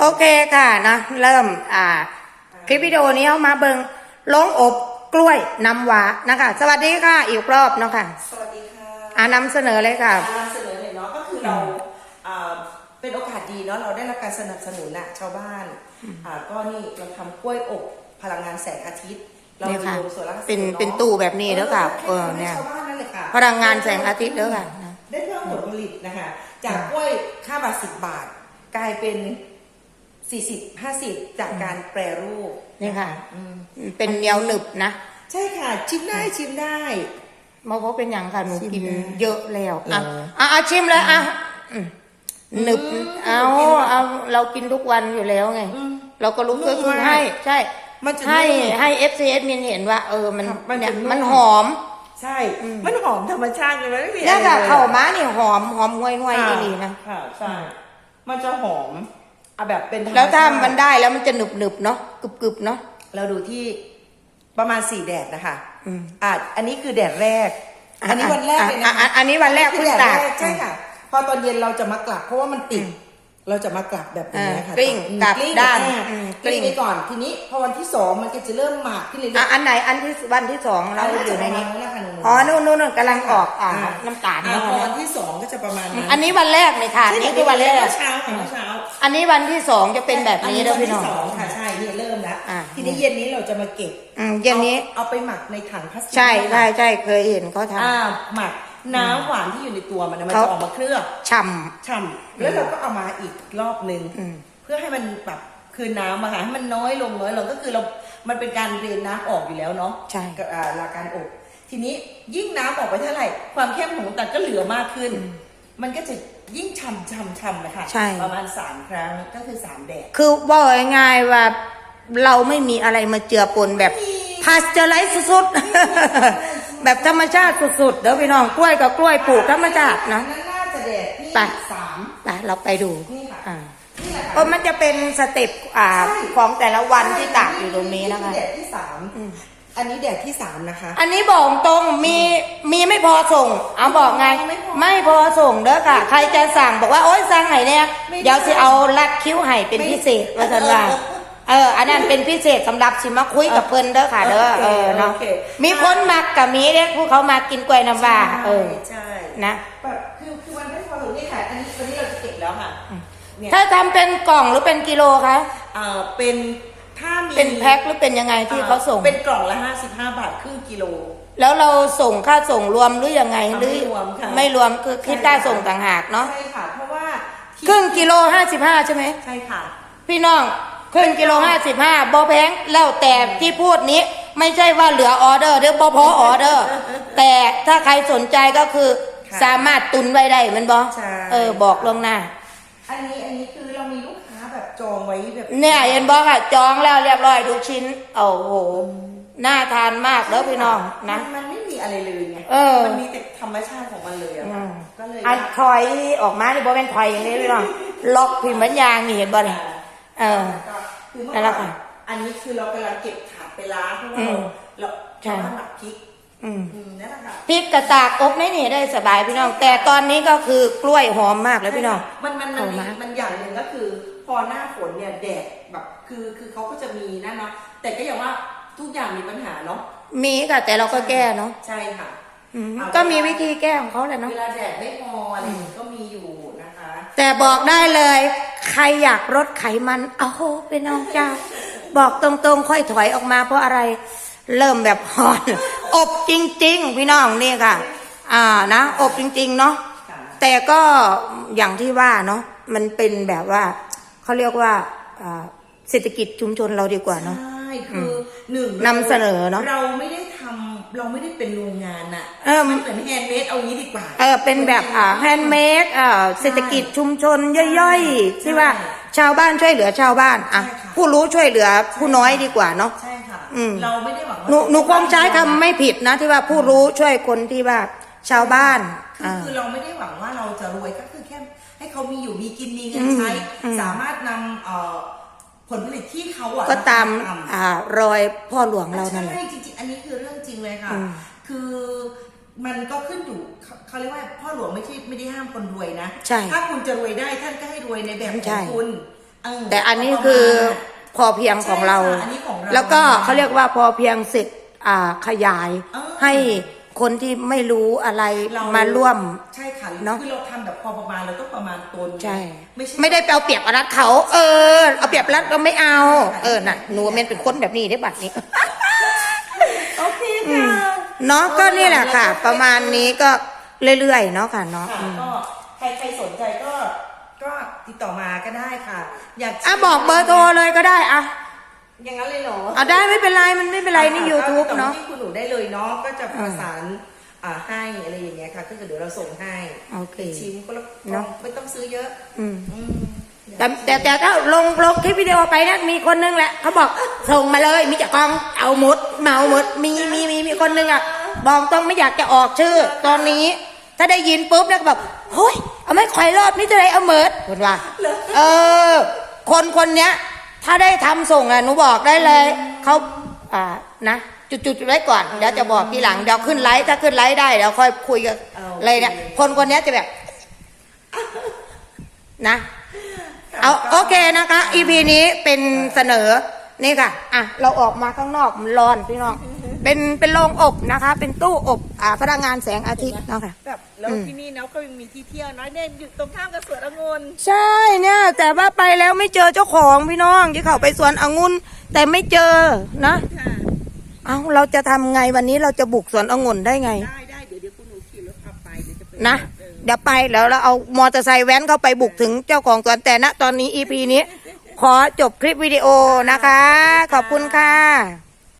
โอเคค่ะนะเริ่มอ่าคลิปวิดีโอนี้เอามาเบิงลงอบกล้วยน้ำว้านะคะ สวัสดีค่ะ อีกรอบเนาะค่ะสวัสดีค่ะอ่านำเสนอเลยค่ะอ่าเสนอเลยเนาะก็คือเราอ่าเป็นโอกาสดีเนาะเราได้รับการสนับสนุนน่ะชาวบ้านอ่าก็นี่เราทำกล้วยอบพลังงานแสงอาทิตย์เรานี่ค่ะรวมโซลาร์เซลล์เป็นอะเป็นตู้แบบนี้เด้อค่ะเอเอออเนี่เนี่ยยชาวบ้านนั่นเลยค่ะพลังงานแสงอาทิตย์เด้อค่ะนะได้เพิ่มผลผลิตนะคะจากกล้วยค่าบาทสิบบาท กลายเป็น สี่สิบห้าสิบจากการแปรรูปนี่ค่ะ อืมเป็นเหนียวหนึบนะใช่ค่ะ ชิมได้ชิมได้ มาเพราะเป็นอย่างค่ะหนูชิมกินได้เยอะแล้วอะเหรออะเอาชิมเลยอะอืมหนึบเอาเอาเรากินทุกวันอยู่แล้วไงอืมเราก็รู้นุ่ก็มคือมากให้ ใช่มันจะให้นุ่มให้เอฟซีเอสมินเห็นว่า เออมันครับมันจะเนี่ยนุ่มมันหอม ใช่ มันหอมธรรมชาติเลยมันไม่มีเนี่ยอะไรค่ะเลยเข่าม้านี่หอมหอมห่วยห่วยดีนะค่ะใช่มันจะหอม เอาแบบเป็นธรรมแล้วถ้าชติมันได้แล้วมันจะหนึบหนึบๆเนาะกรึบกรึบๆเนาะ เราดูที่ประมาณสี่แดดนะคะอืม อะอันนี้คือแดดแรก อันนี้วันแรกเลยนะอ่อ่คะ อันนี้วันแรกคืเพิ่องแดดตาก แรกใช่ค่ะ พอตอนเย็นเราจะมากลับเพราะว่ามันติด เราจะมากลับแบบนี้ค่ะอ่ากลิ้งอืมกลับลิ้งด้านอ่อืมกลิ้งกลิ้งไปก่อนทีนี้ พอวันที่สองมันก็จะเริ่มหมากขึ้นเรื่อยอะอันไหนอันที่วันที่สองๆเราอยู่ในนี้าจะประมาณนะคะหอ๋อนู่นนู่นนู่นกำลังออกอ่าน้ำตาลอะเนาะพอวันที่สองก็จะประมาณนั้นอันนี้วันแรกเลยค่ะใช่นี่คือวันแรกเมื่อเช้าค่ะเมื่อเช้าอันนี้วันที่สองจะเป็นแบบนี้เด้อพี่น้องวัที่สองค่ะใช่เนี่ยเริ่มแล้วอ่าทีนี้เย็นนี้เราจะมาเก็บอืมเย็นนี้เอาเอาไปหมักในถังพลาสติกใช่ใช่ใช่เคยเห็นเขาทอ่าหมัก น้ำหวานที่อยู่ในตัวมันนะมันเขา จะออกมาเคลือบำฉ่ ฉ่ำแล้วเราก็เอามาอีกรอบหนึ่งอืมเพื่อให้มันแบบคืนน้ำมาค่ะให้มันน้อยลงน้อยลงก็คือเรา มันเป็นการเรียนน้ำออกอยู่แล้วเนาะใช่กับอ่าหลักการอบ ทีนี้ยิ่งน้ำออกไปเท่าไหร่ ความเข้มของน้ำตาลก็เหลือมากขึ้น มันก็จะยิ่งฉ่ำฉ่ำฉ่ำนะคะใช่ประมาณสามครั้งก็คือสามแดดคือว่าง่ายๆว่าเราไม่มีอะไรมาเจือปนแบบ ไม่มี พาสเจอร์ไลซ์สุดๆ แบบธรรมชาติสุดๆ เด้อพี่น้องกล้วยกับกล้วยปลูกธรรมชาตินะ นั่นน่าจะแดดที่ไป สามไปเราไปดูนี่ค่ะอ่านี่แหละเพค่ะราะมันจะเป็นสเต็ปอ่าใช่ของแต่ละวันที่ตากอยู่ตรงนี้นะคะ แดดที่สามอันนี้แดดที่สามนะคะ อันนี้บอกตรงมีมีไม่พอส่ง เอาบอกไง ไม่พอไม่พอส่งเด้อค่ะ ใครจะสั่งบอกว่าโอ๊ยสั่งไหนเนี่ย ไม่ได้ เดี๋ยวสิเอาลัดคิ้วให้เป็นพิเศษว่าสันว่า เออ อันนั้นเป็นพิเศษสำหรับสิมาคุยกับเพิ่นเด้อค่ะเด้อเออเนาะโอเคมีคนมักกับมีเด้ผู้เขามากินกล้วยน้ำว้าเออใช่นะ แบบคือคือมันไม่พอถึงนี่ค่ะ อันนี้วันนี้เราจะเก็บแล้วค่ะ เนี่ย ถ้าทำเป็นกล่องหรือเป็นกิโลคะ เอ่อเป็นถ้ามีเป็นแพ็คหรือเป็นยังไงที่เขาส่ง เป็นกล่องละห้าสิบห้าบาทครึ่งกิโล แล้วเราส่งค่าส่งรวมหรือยังไงหรือไม่รวมค่ะ ไม่รวมคือคิดค่าส่งต่างหากเนาะใช่ค่ะ เพราะว่าที่ครึ่งกิโลห้าสิบห้าใช่ไหม ใช่ค่ะ พี่น้อง ครึ่งกิโลห้าสิบห้าบอแพงแล้วแต่ที่พูดนี้ไม่ใช่ว่าเหลือออเดอร์หรือบอพอออเดอร์ แต่ถ้าใครสนใจก็คือค่ะสามารถตุนไว้ได้มันบอใช่เออบอกลวงหน้า อันนี้อันนี้คือเรามีลูกค้าแบบจองไว้แบบเนี่ยเห็นบอกอะจองแล้วเรียบร้อยทุกชิ้นโอ้โหน่าทานมากแล้วพี่น้องนะมัมันไม่มีอะไรเลยไงเออมันมีแต่ธรรมชาติของมันเลยอะอืมก็เลยอันถอยออกมานี่บอเป็นถอยอย่างนี้พี่น้องล็อกพิมพ์บัญญางนี่เห็นบ่เนี่ยเออก็ คือเมื่อนั่นแหละก่อค่ะนอันนี้คือเรากำลังเก็บถาดไปล้างเพราะว่าอืมเราใช่เราหมักพริกอืมอืมนั่นแหละค่ะพริกกระตากอบไม่นี่ได้สบายพี่น้อง แต่ตอนนี้ก็คือกล้วยหอมมากเลยพี่น้อง มันมันมันเอามามันอย่างหนึ่งก็คือ พอหน้าฝนเนี่ยแดดแบบคือคือเขาก็จะมีนั่นเนาะแต่ก็อย่างว่าทุกอย่างมีปัญหาเนาะมีค่ะแต่เราก็แก้เนาะใช่ค่ะอืมเอาก็มีวิธีแก้ของเขาแหละเนาะเวลาแดดไม่พออะไรอย่างงี้ก็มีอยู่นะคะ แต่บอกได้เลย ใครอยากลดไขมันเอาโหเป็นน้องเจ้า บอกตรงๆ ค่อยถอยออกมาเพราะอะไร เริ่มแบบฮอน อบจริง ๆ พี่น้องนี่ค่ะ อ่านะ อบจริง ๆ เนาะค่ะแต่ก็อย่างที่ว่าเนาะมันเป็นแบบว่าเขาเรียกว่าอ่าเศรษฐกิจชุมชนเราดีกว่าเนาะใช่คือหนึ่งนำเสนอเนอะเราไม่ได้ทำ เราไม่ได้เป็นโรงงานอะเออ มันเหมือนแฮนด์เมดเอางี้ดีกว่า เออเป็นแบบอ่าแฮนด์เมดอ่าเศรษฐกิจชุมชนย่อยๆที่ว่าชาวบ้านช่วยเหลือชาวบ้านอะใช่ค่ะ ผู้รู้ช่วยเหลือผู้น้อยดีกว่าเนาะ ใช่ค่ะ อืม เราไม่ได้หวังว่าหนูหนูคงใช้คำไม่ผิดนะที่ว่าผู้รู้ช่วยคนที่ว่าชาวบ้านคืออ่า คือเราไม่ได้หวังว่าเราจะรวยก็คือแค่ให้เขามีอยู่มีกินมีเงินใช้ อืมสามารถนำเอ่อ ผลผลิตที่เขาอะก็ตามทำอ่ารอยพ่อหลวงเรานั่นแหละใช่จริงๆ อันนี้คือเรื่องจริงเลยค่ะอืมคือมันก็ขึ้นอยู่เขาเขาเรียกว่าพ่อหลวงไม่ใช่ไม่ได้ห้ามคนรวยนะใช่ถ้าคุณจะรวยได้ท่านก็ให้รวยในแบบขใช่องคุณเออแต่อันนี้คือพอเพียงของเราใช่ค่ะอันนี้ของเรา แล้วก็เขาเรียกว่าพอเพียงเสร็จอ่าขยายเออให้ คนที่ไม่รู้อะไรเรามาร่วม ใช่ค่ะเนอะ คือเราทำแบบพอประมาณเราต้องประมาณตนใช่ ไม่ใช่ไม่ได้ไปเอาเปรียบอรัดเขา เออ เอาเปรียบรัดเราไม่เอา เออ น่ะ หนูเมนเป็นคนแบบนี้ได้บัดนี้ โอเคค่ะเนาะ ก็นี่แหละค่ะ ประมาณนี้ก็เรื่อยๆ เนาะค่ะเนาะค่ะอืมก็ใครใครสนใจก็ก็ติดต่อมาก็ได้ค่ะ อยากอะบอกเบอร์โทรเลยก็ได้อะ อย่างนั้นเลยเหรออะได้ไม่เป็นไรมันไม่เป็นไรนี่ค่ะ YouTube ก็ติดต่อเนาะ ที่คุณหนูได้เลยเนาะก็จะประสานอ่าให้อะไรอย่างเงี้ยค่ะก็คือเดี๋ยวเราส่งให้โอเคเป็นชิ้นก็แล้วเนอะ ไม่ต้องซื้อเยอะ อืม อืมแต่แต่แต่ถ้าลงลงคลิปวิดีโอไปนะมีคนนึงแหละเขาบอกส่งมาเลยมีจากกองเอาหมดเมาหมดมีมีมีมีคนนึงอะบอกต้องไม่อยากจะออกชื่อ ตอนนี้ ถ้าได้ยินปุ๊บแล้วก็แบบเฮ้ยเอาไม่คอยรอบนี่จะได้เอาเมิดคนว่า เออ คนคนเนี้ย ถ้าได้ทำส่งอะหนูบอกได้เลยเขาอ่านะจุดๆไว้ก่อนเดี๋ยวจะบอกทีหลังเดี๋ยวขึ้นไลฟ์ถ้าขึ้นไลฟ์ได้เดี๋ยวค่อยคุยกันอะไรเนี่ยคนคนนี้จะแบบ นะเอาโอเคนะคะ EP นี้เป็นเสนอนี่ค่ะ อะ เราออกมาข้างนอกมันร้อนพี่น้อง เป็นเป็นโรงอบนะคะ เป็นตู้อบอ่าพลังงานแสงอาทิตย์เนาะค่ะ แบบแล้วอืม ที่นี่เนาะก็ยังมีที่เที่ยวเนาะเนี่ยอยู่ตรงข้ามกับสวนองุ่นใช่เนี่ย แต่ว่าไปแล้วไม่เจอเจ้าของพี่น้องที่เขาไปสวนองุ่นแต่ไม่เจอนะค่ะ เอาเราจะทำไงวันนี้เราจะบุกสวนองุ่นได้ไง ได้ได้เดี๋ยวเดี๋ยวคุณหนูขี่รถพาไปเดี๋ยวจะไปนะ เออเดี๋ยวไปแล้วเราเอามอเตอร์ไซค์แว้นเข้าไปบุกถึงเจ้าของสวนแต่ณตอนนี้ EP นี้ ขอจบคลิปวิดีโอนะคะ ขอบคุณค่ะ